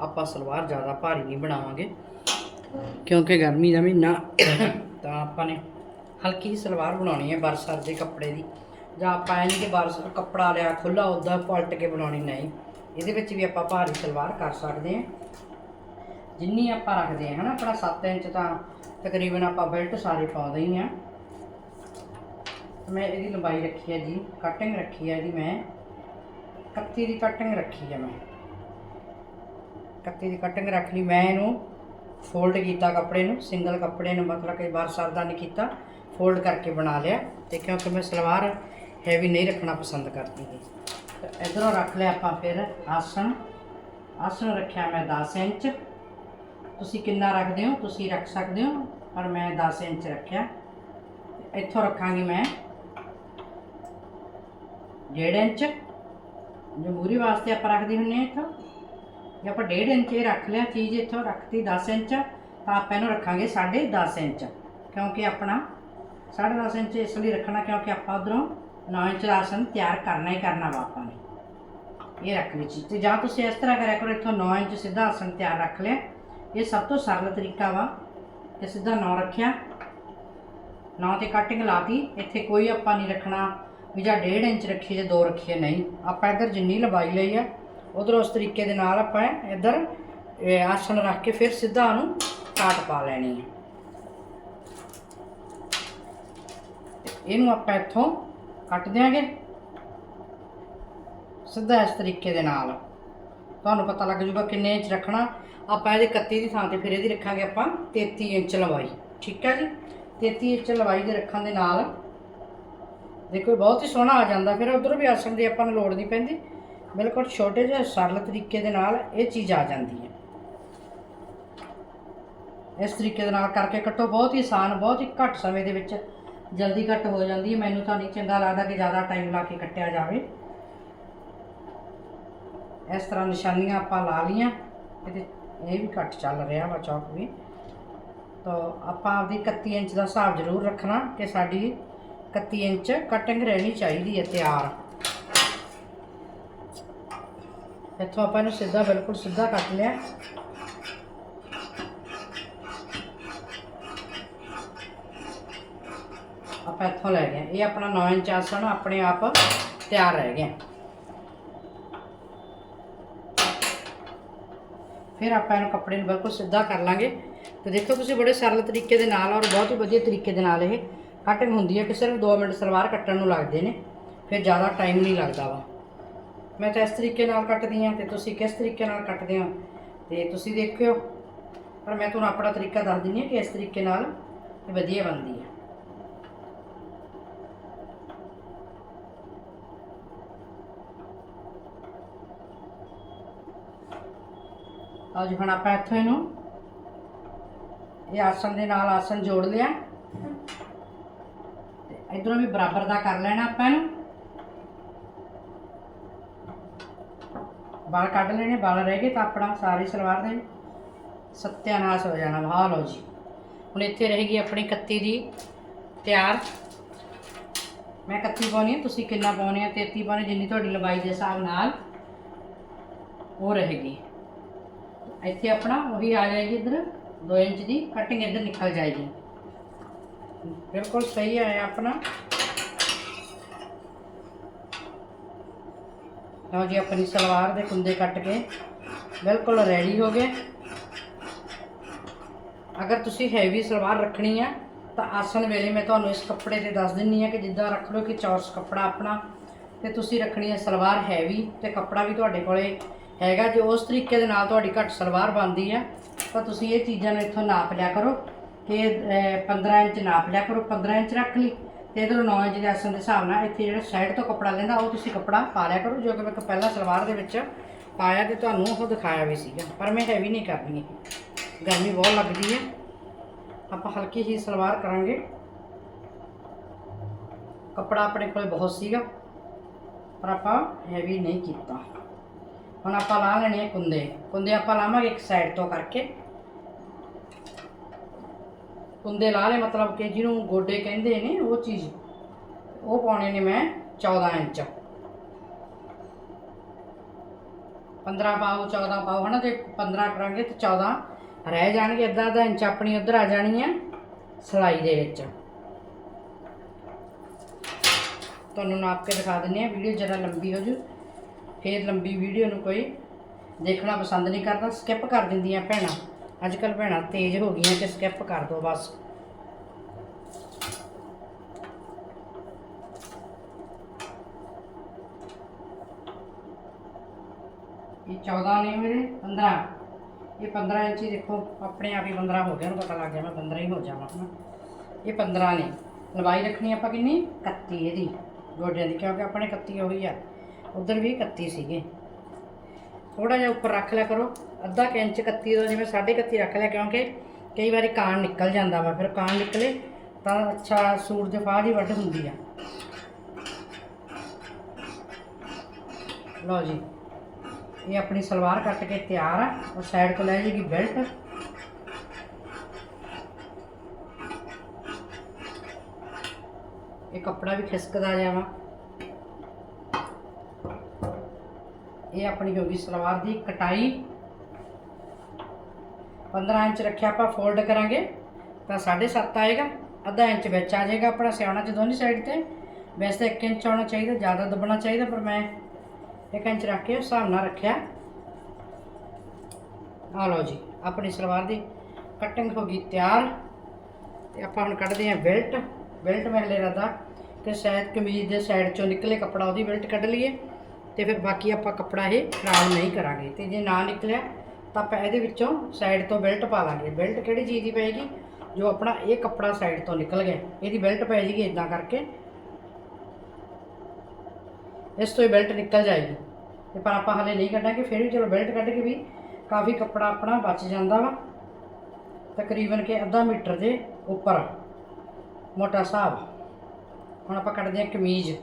ਆਪਾਂ ਸਲਵਾਰ ਜ਼ਿਆਦਾ ਭਾਰੀ ਨਹੀਂ ਬਣਾਵਾਂਗੇ, ਕਿਉਂਕਿ ਗਰਮੀ ਦਾ ਮਹੀਨਾ, ਤਾਂ ਆਪਾਂ ਨੇ ਹਲਕੀ ਜਿਹੀ ਸਲਵਾਰ ਬਣਾਉਣੀ ਹੈ ਬਰਸਰ ਦੇ ਕੱਪੜੇ ਦੀ। ਜਾਂ ਆਪਾਂ ਇਹ ਨਹੀਂ ਕਿ ਬਰਸਾਤ ਕੱਪੜਾ ਲਿਆ ਖੁੱਲਾ ਉਦਾਂ ਪਲਟ ਕੇ ਬਣਾਉਣੀ ਨਹੀਂ। ਇਹਦੇ ਵਿੱਚ ਵੀ ਆਪਾਂ ਭਾਰੀ ਸਲਵਾਰ ਕਰ ਸਕਦੇ ਹਾਂ। ਜਿੰਨੀ ਆਪਾਂ ਰੱਖਦੇ ਹਾਂ ਹਨਾ, ਆਪਣਾ 7 ਇੰਚ ਤਾਂ ਤਕਰੀਬਨ ਆਪਾਂ ਬੈਲਟ ਸਾਰੇ ਪਾਉਂਦੇ ਹੀ ਆ ਮੈਂ ਇਹਦੀ ਲੰਬਾਈ ਰੱਖੀ ਹੈ ਜੀ ਕਟਿੰਗ ਰੱਖੀ ਹੈ ਇਹਦੀ ਮੈਂ। 31 ਦੀ ਕਟਿੰਗ ਰੱਖੀ ਹੈ ਮੈਂ। 31 ਦੀ ਕਟਿੰਗ ਰੱਖ ਲਈ। ਮੈਂ ਇਹਨੂੰ ਫੋਲਡ ਕੀਤਾ ਕੱਪੜੇ ਨੂੰ ਸਿੰਗਲ ਕੱਪੜੇ ਨੂੰ, ਮਤਲਬ ਕਈ ਵਾਰ ਸਰਦਾ ਨਹੀਂ ਕੀਤਾ। ਫੋਲਡ ਕਰਕੇ ਬਣਾ ਲਿਆ ਤੇ ਕਿਉਂਕਿ ਮੈਂ ਸਲਵਾਰ ਹੈਵੀ ਨਹੀਂ ਰੱਖਣਾ ਪਸੰਦ ਕਰਦੀ ਗੀ। ਤੇ ਇਧਰੋਂ ਰੱਖ ਲਿਆ ਆਪਾਂ ਫਿਰ ਆਸਣ। ਆਸਣ ਰੱਖਿਆ ਮੈਂ 10 ਇੰਚ। ਤੁਸੀਂ ਕਿੰਨਾ ਰੱਖਦੇ ਹੋ? ਤੁਸੀਂ ਰੱਖ ਸਕਦੇ ਹੋ, ਪਰ ਮੈਂ 10 ਇੰਚ ਰੱਖਿਆ। ਇੱਥੋਂ ਰੱਖਾਂਗੀ ਮੈਂ 1.5 ਇੰਚ। ਜਮਹੂਰੀ ਵਾਸਤੇ ਆਪਾਂ ਰੱਖਦੇ ਹੁੰਨੇ ਆ ਇੱਥੋਂ। ਜੇ ਆਪਾਂ 1.5 ਇੰਚ ਇਹ ਰੱਖ ਲਿਆ, ਚੀਜ਼ ਇੱਥੋਂ ਰੱਖਤੀ 10 ਇੰਚ, ਤਾਂ ਆਪਾਂ ਇਹਨੂੰ ਰੱਖਾਂਗੇ 10.5 ਇੰਚ। ਕਿਉਂਕਿ ਆਪਣਾ 10.5 ਇੰਚ ਇਸ ਲਈ ਰੱਖਣਾ, ਕਿਉਂਕਿ ਆਪਾਂ ਉਧਰੋਂ 9 ਇੰਚ ਦਾ ਆਸਨ ਤਿਆਰ ਕਰਨਾ ਹੀ ਕਰਨਾ ਵਾ ਆਪਾਂ ਨੇ। ਇਹ ਰੱਖ ਲਈ ਚੀਜ਼। ਤੇ ਜਾਂ ਤੁਸੀਂ ਇਸ ਤਰ੍ਹਾਂ ਕਰਿਆ ਕਰੋ, ਇੱਥੋਂ 9 ਇੰਚ ਸਿੱਧਾ ਆਸਨ ਤਿਆਰ ਰੱਖ ਲਿਆ। ਇਹ ਸਭ ਤੋਂ ਸਰਲ ਤਰੀਕਾ ਵਾ ਤੇ ਸਿੱਧਾ 9 ਰੱਖਿਆ। 9 ਤੇ ਕਟਿੰਗ ਲਾਤੀ, ਇੱਥੇ ਕੋਈ ਆਪਾਂ ਨਹੀਂ ਰੱਖਣਾ। ਵੀ ਜਾਂ 1.5 ਇੰਚ ਰੱਖੀ ਜਾਂ 2 ਰੱਖੀਏ ਨਹੀਂ। ਆਪਾਂ ਇੱਧਰ ਜਿੰਨੀ ਲੰਬਾਈ ਲਈ ਆ, ਉਧਰ ਉਸ ਤਰੀਕੇ ਦੇ ਨਾਲ ਆਪਾਂ ਇੱਧਰ ਆਸਣ ਰੱਖ ਕੇ ਫਿਰ ਸਿੱਧਾ ਉਹਨੂੰ ਕਾਟ ਪਾ ਲੈਣੀ ਹੈ ਇਹਨੂੰ ਆਪਾਂ ਇੱਥੋਂ ਕੱਟ ਦਿਆਂਗੇ। ਸਿੱਧਾ ਇਸ ਤਰੀਕੇ ਦੇ ਨਾਲ। ਤੁਹਾਨੂੰ ਪਤਾ ਲੱਗ ਜੂਗਾ ਕਿੰਨੇ ਇੰਚ ਰੱਖਣਾ। ਆਪਾਂ ਇਹਦੇ 31 ਦੀ ਥਾਂ ਤੇ ਫਿਰ ਇਹਦੀ ਰੱਖਾਂਗੇ ਆਪਾਂ 33 ਇੰਚ ਲੰਬਾਈ। ਠੀਕ ਹੈ ਜੀ? 33 ਇੰਚ ਲੰਬਾਈ ਦੇ ਰੱਖਣ ਦੇ ਨਾਲ ਦੇਖੋ ਬਹੁਤ ਹੀ ਸੋਹਣਾ ਆ ਜਾਂਦਾ, ਫਿਰ ਉਧਰ ਵੀ ਆਸਣ ਦੀ ਆਪਾਂ ਨੂੰ ਲੋੜ ਨਹੀਂ ਪੈਂਦੀ। ਬਿਲਕੁਲ ਛੋਟੇ ਜਿਹੇ ਸਰਲ ਤਰੀਕੇ ਦੇ ਨਾਲ ਇਹ ਚੀਜ਼ ਆ ਜਾਂਦੀ ਹੈ। ਇਸ ਤਰੀਕੇ ਦੇ ਨਾਲ ਕਰਕੇ ਕੱਟੋ, ਬਹੁਤ ਹੀ ਆਸਾਨ, ਬਹੁਤ ਹੀ ਘੱਟ ਸਮੇਂ ਦੇ ਵਿੱਚ ਜਲਦੀ ਕੱਟ ਹੋ ਜਾਂਦੀ ਹੈ। ਮੈਨੂੰ ਤਾਂ ਨਹੀਂ ਚੰਗਾ ਲੱਗਦਾ ਕਿ ਜ਼ਿਆਦਾ ਟਾਈਮ ਲਾ ਕੇ ਕੱਟਿਆ ਜਾਵੇ। ਇਸ ਤਰ੍ਹਾਂ ਨਿਸ਼ਾਨੀਆਂ ਆਪਾਂ ਲਾ ਲੀਆਂ ਇਹਦੇ, ਇਹ ਵੀ ਘੱਟ ਚੱਲ ਰਿਹਾ ਵਾ ਚੌਕ ਵੀ। ਤਾਂ ਆਪਾਂ ਆਪਦੀ 31 ਇੰਚ ਦਾ ਹਿਸਾਬ ਜ਼ਰੂਰ ਰੱਖਣਾ ਕਿ ਸਾਡੀ 31 ਇੰਚ ਕਟਿੰਗ ਰਹਿਣੀ ਚਾਹੀਦੀ ਹੈ, ਤਿਆਰ। ਇੱਥੋਂ ਆਪਾਂ ਇਹਨੂੰ ਸਿੱਧਾ, ਬਿਲਕੁਲ ਸਿੱਧਾ ਕੱਟ ਲਿਆ। ਆਪਾਂ ਇੱਥੋਂ ਲੈ ਗਏ। ਇਹ ਆਪਣਾ 9 ਇੰਚ ਆਸਣ, ਆਪਣੇ ਆਪ ਤਿਆਰ ਰਹਿ ਗਿਆ ਫਿਰ ਆਪਾਂ ਇਹਨੂੰ ਕੱਪੜੇ ਨੂੰ ਬਿਲਕੁਲ ਸਿੱਧਾ ਕਰ ਲਾਂਗੇ। ਤੇ ਦੇਖੋ ਤੁਸੀਂ ਬੜੇ ਸਰਲ ਤਰੀਕੇ ਦੇ ਨਾਲ ਔਰ ਬਹੁਤ ਹੀ ਵਧੀਆ ਤਰੀਕੇ ਦੇ ਨਾਲ ਇਹ ਕਟਿੰਗ ਹੁੰਦੀ ਹੈ ਕਿ ਸਿਰਫ 2 ਮਿੰਟ ਸਲਵਾਰ ਕੱਟਣ ਨੂੰ ਲੱਗਦੇ ਨੇ, ਫਿਰ ਜ਼ਿਆਦਾ ਟਾਈਮ ਨਹੀਂ ਲੱਗਦਾ ਵਾ। ਮੈਂ ਤਾਂ ਇਸ ਤਰੀਕੇ ਨਾਲ ਕੱਟਦੀ ਹਾਂ ਤੇ ਤੁਸੀਂ ਕਿਸ ਤਰੀਕੇ ਨਾਲ ਕੱਟਦੇ ਹੋ? ਤੇ ਤੁਸੀਂ ਦੇਖਿਓ। ਪਰ ਮੈਂ ਤੁਹਾਨੂੰ ਆਪਣਾ ਤਰੀਕਾ ਦੱਸ ਦਿੰਦੀ ਹਾਂ ਕਿ ਇਸ ਤਰੀਕੇ ਨਾਲ ਵਧੀਆ ਬਣਦੀ ਹੈ। ਅੱਜ ਹੁਣ ਆਪਾਂ ਇੱਥੋਂ ਇਹਨੂੰ ਇਹ ਆਸਣ ਦੇ ਨਾਲ ਆਸਣ ਜੋੜ ਲਿਆ। ਇਧਰੋਂ ਵੀ ਬਰਾਬਰ ਦਾ ਕਰ ਲੈਣਾ ਆਪਾਂ ਇਹਨੂੰ। ਬਾਲ ਕੱਢ ਲੈਣੇ ਬਾਲ ਰਹਿ ਗਏ ਤਾਂ ਆਪਣਾ ਸਾਰੀ ਸਲਵਾਰ ਦੇ ਸਤਿਆਨਾਸ਼ ਹੋ ਜਾਣਾ। ਵਾਹ ਲਓ ਜੀ। ਹੁਣ ਇੱਥੇ ਰਹੇਗੀ ਆਪਣੀ 31 ਦੀ ਤਿਆਰ। ਮੈਂ 31 ਪਾਉਣੀ ਹੈ ਤੁਸੀਂ ਕਿੰਨਾ ਪਾਉਣੀ ਹੈ 33 ਪਾਉਣੀ, ਜਿੰਨੀ ਤੁਹਾਡੀ ਲੰਬਾਈ ਦੇ ਹਿਸਾਬ ਨਾਲ ਉਹ ਰਹੇਗੀ। ਇੱਥੇ ਆਪਣਾ ਉਹੀ ਆ ਜਾਏਗੀ ਇੱਧਰ 2 ਇੰਚ ਦੀ ਕਟਿੰਗ ਇੱਧਰ ਨਿਕਲ ਜਾਏਗੀ। ਬਿਲਕੁਲ ਸਹੀ ਆਇਆ ਆਪਣਾ। ਲਓ ਜੀ, ਆਪਣੀ ਸਲਵਾਰ ਦੇ ਕੁੰਦੇ ਕੱਟ ਕੇ ਬਿਲਕੁਲ ਰੈਡੀ ਹੋ ਗਏ। ਅਗਰ ਤੁਸੀਂ ਹੈਵੀ ਸਲਵਾਰ ਰੱਖਣੀ ਆ ਤਾਂ ਆਸਣ ਵੇਲੇ ਮੈਂ ਤੁਹਾਨੂੰ ਇਸ ਕੱਪੜੇ ਤੇ ਦੱਸ ਦਿੰਨੀ ਆ ਕਿ ਜਿੱਦਾਂ ਰੱਖ ਲਓ ਕਿ ਚੌਰਸ ਕੱਪੜਾ ਆਪਣਾ, ਤੇ ਤੁਸੀਂ ਰੱਖਣੀ ਹੈ ਸਲਵਾਰ ਹੈਵੀ ਤੇ ਕੱਪੜਾ ਵੀ ਤੁਹਾਡੇ ਕੋਲੇ ਹੈਗਾ। ਜੇ ਉਸ ਤਰੀਕੇ ਦੇ ਨਾਲ ਤੁਹਾਡੀ ਘੱਟ ਸਲਵਾਰ ਬਣਦੀ ਆ ਤਾਂ ਤੁਸੀਂ ਇਹ ਚੀਜ਼ਾਂ ਨੂੰ ਇੱਥੋਂ ਨਾਪ ਲਿਆ ਕਰੋ। ਕਿ ਅਹ, 15 ਇੰਚ ਨਾਪ ਲਿਆ ਕਰੋ 15 ਇੰਚ ਰੱਖ ਲਈ ਤੇ ਇਧਰੋਂ 9 ਇੰਚ ਦੇ ਆਸਣ ਦੇ ਹਿਸਾਬ ਨਾਲ ਇੱਥੇ ਜਿਹੜਾ ਸਾਈਡ ਤੋਂ ਕੱਪੜਾ ਲੈਂਦਾ ਉਹ ਤੁਸੀਂ ਕੱਪੜਾ ਪਾ ਲਿਆ ਕਰੋ। ਜੋ ਕਿ ਮੈਂ ਪਹਿਲਾਂ ਸਲਵਾਰ ਦੇ ਵਿੱਚ ਪਾਇਆ ਤੇ ਤੁਹਾਨੂੰ ਉਹ ਦਿਖਾਇਆ ਵੀ ਸੀਗਾ ਪਰ ਮੈਂ ਹੈਵੀ ਨਹੀਂ ਕਰਨੀ ਗਰਮੀ ਬਹੁਤ ਲੱਗਦੀ ਹੈ। ਆਪਾਂ ਹਲਕੀ ਹੀ ਸਲਵਾਰ ਕਰਾਂਗੇ। ਕੱਪੜਾ ਆਪਣੇ ਕੋਲ ਬਹੁਤ ਸੀਗਾ ਪਰ ਆਪਾਂ ਹੈਵੀ ਨਹੀਂ ਕੀਤਾ। ਹੁਣ ਆਪਾਂ ਲਾ ਲੈਣੇ ਕੁੰਦੇ। ਕੁੰਦੇ ਆਪਾਂ ਲਾਵਾਂਗੇ ਇੱਕ ਸਾਈਡ ਤੋਂ ਕਰਕੇ। ਕੁੰਦੇ ਲਾਹ ਲੈ ਮਤਲਬ ਕਿ ਜਿਹਨੂੰ ਗੋਡੇ ਕਹਿੰਦੇ ਨੇ, ਉਹ ਚੀਜ਼ ਉਹ ਪਾਉਣੇ ਨੇ ਮੈਂ 14 ਇੰਚ। 15 ਪਾਓ 14 ਪਾਓ, ਹਨਾ? ਜੇ 15 ਕਰਾਂਗੇ ਤੇ 14 ਰਹਿ ਜਾਣਗੇ, ਅੱਧਾ ਅੱਧਾ ਇੰਚ ਆਪਣੀ ਉਧਰ ਆ ਜਾਣੀ ਆ ਸਲਾਈ ਦੇ ਵਿੱਚ। ਤੁਹਾਨੂੰ ਨਾਪ ਕੇ ਦਿਖਾ ਦਿੰਨੇ ਆ, ਵੀਡੀਓ ਜਰਾ ਲੰਬੀ ਹੋ ਜੂ। ਫੇਰ ਲੰਬੀ ਵੀਡੀਓ ਨੂੰ ਕੋਈ ਦੇਖਣਾ ਪਸੰਦ ਨਹੀਂ ਕਰਦਾ ਸਕਿਪ ਕਰ ਦਿੰਦੀਆਂ ਭੈਣਾਂ। ਅੱਜ ਕੱਲ ਭੈਣਾਂ ਤੇਜ਼ ਹੋ ਗਈਆਂ ਕਿ ਸਕਿਪ ਕਰ ਦੋ ਬਸ। ਇਹ 14 ਨੇ ਮੇਰੇ 15 ਇਹ 15 ਇੰਚ ਹੀ ਦੇਖੋ, ਆਪਣੇ ਆਪ ਹੀ 15 ਹੋ ਗਿਆ ਨੂੰ ਪਤਾ ਲੱਗ ਗਿਆ ਮੈਂ 15 ਹੀ ਹੋ ਜਾਵਾਂ, ਹਨਾ। ਇਹ 15 ਨੇ। ਲੰਬਾਈ ਰੱਖਣੀ ਆਪਾਂ ਕਿੰਨੀ? 31 ਇਹਦੀ। ਗੋਡਿਆਂ ਦੀ, ਕਿਉਂਕਿ ਆਪਣੇ 31 ਉਹੀ ਆ। ਉਧਰ ਵੀ 31 ਸੀਗੇ। ਥੋੜਾ ਜਿਹਾ ਉੱਪਰ ਰੱਖ ਲਿਆ ਕਰੋ। ਅੱਧਾ ਕੁ ਇੰਚ 31 ਦਾ ਜਿਵੇਂ 31.5 ਰੱਖ ਲਿਆ, ਕਿਉਂਕਿ ਕਈ ਵਾਰੀ ਕਾਣ ਨਿਕਲ ਜਾਂਦਾ ਵਾ। ਫਿਰ ਕਾਣ ਨਿਕਲੇ ਤਾਂ ਅੱਛਾ ਸੂਟ ਦੇ ਫਾਹ ਦੀ ਵੱਢ ਹੁੰਦੀ ਆ। ਲਓ ਜੀ, ਇਹ ਆਪਣੀ ਸਲਵਾਰ ਕੱਟ ਕੇ ਤਿਆਰ ਆ। ਔਰ ਸਾਈਡ ਤੋਂ ਲੈ ਜਾਏਗੀ ਬੈਲਟ ਇਹ ਕੱਪੜਾ ਵੀ ਖਿਸਕਦਾ ਜਾਵਾ ਇਹ ਆਪਣੀ ਹੋ ਗਈ ਸਲਵਾਰ ਦੀ ਕਟਾਈ। 15 ਇੰਚ ਰੱਖਿਆ ਆਪਾਂ ਫੋਲਡ ਕਰਾਂਗੇ। ਤਾਂ 7.5 ਆਏਗਾ। ਅੱਧਾ ਇੰਚ ਵਿੱਚ ਆ ਜਾਏਗਾ ਆਪਣਾ ਸਿਆਣਾ ਚ ਦੋਨੀ ਸਾਈਡ ਤੇ। ਵੈਸੇ ਤਾਂ 1 ਇੰਚ ਆਉਣਾ ਚਾਹੀਦਾ, ਜ਼ਿਆਦਾ ਦੱਬਣਾ ਚਾਹੀਦਾ, ਪਰ ਮੈਂ 1 ਇੰਚ ਰੱਖ ਕੇ ਉਸ ਹਿਸਾਬ ਨਾਲ ਰੱਖਿਆ। ਆ ਲਓ ਜੀ, ਆਪਣੀ ਸਲਵਾਰ ਦੀ ਕਟਿੰਗ ਹੋ ਗਈ ਤਿਆਰ। ਤੇ ਆਪਾਂ ਹੁਣ ਕੱਢਦੇ ਹਾਂ ਬੈਲਟ ਬੈਲਟ ਮੈਂ ਹਲੇ ਰਦਾ ਕਿ ਸ਼ਾਇਦ ਕਮੀਜ਼ ਦੇ ਸਾਈਡ ਚੋਂ ਨਿਕਲੇ ਕੱਪੜਾ, ਉਹਦੀ ਬੈਲਟ ਕੱਢ ਲਈਏ। ਤੇ ਫਿਰ ਬਾਕੀ ਆਪਾਂ ਕੱਪੜਾ ਇਹ ਖਰਾਬ ਨਹੀਂ ਕਰਾਂਗੇ। ਤੇ ਜੇ ਨਾ ਨਿਕਲਿਆ, ਤਾਂ ਆਪਾਂ ਇਹਦੇ ਵਿੱਚੋਂ ਸਾਈਡ ਤੋਂ ਬੈਲਟ ਪਾ ਲਾਂਗੇ। ਬੈਲਟ ਕਿਹੜੀ ਚੀਜ਼ ਦੀ ਪਏਗੀ? ਜੋ ਆਪਣਾ ਇਹ ਕੱਪੜਾ ਸਾਈਡ ਤੋਂ ਨਿਕਲ ਗਿਆ। ਇਹਦੀ ਬੈਲਟ ਪੈ ਜੇਗੀ ਇਦਾਂ ਕਰਕੇ। ਇਸ ਤੋਂ ਹੀ ਬੈਲਟ ਨਿਕਲ ਜਾਏਗੀ। ਤੇ ਪਰ ਆਪਾਂ ਹਲੇ ਨਹੀਂ ਕੱਢਾਂਗੇ। ਫਿਰ ਵੀ ਚਲੋ ਬੈਲਟ ਕੱਢ ਕੇ ਵੀ ਕਾਫੀ ਕੱਪੜਾ ਆਪਣਾ ਬਚ ਜਾਂਦਾ ਵਾ। ਤਕਰੀਬਨ ਕਿ ਅੱਧਾ ਮੀਟਰ ਦੇ ਉੱਪਰ। ਮੋਟਾ ਹਿਸਾਬ। ਹੁਣ ਆਪਾਂ ਕੱਢਦੇ ਹਾਂ ਕਮੀਜ਼।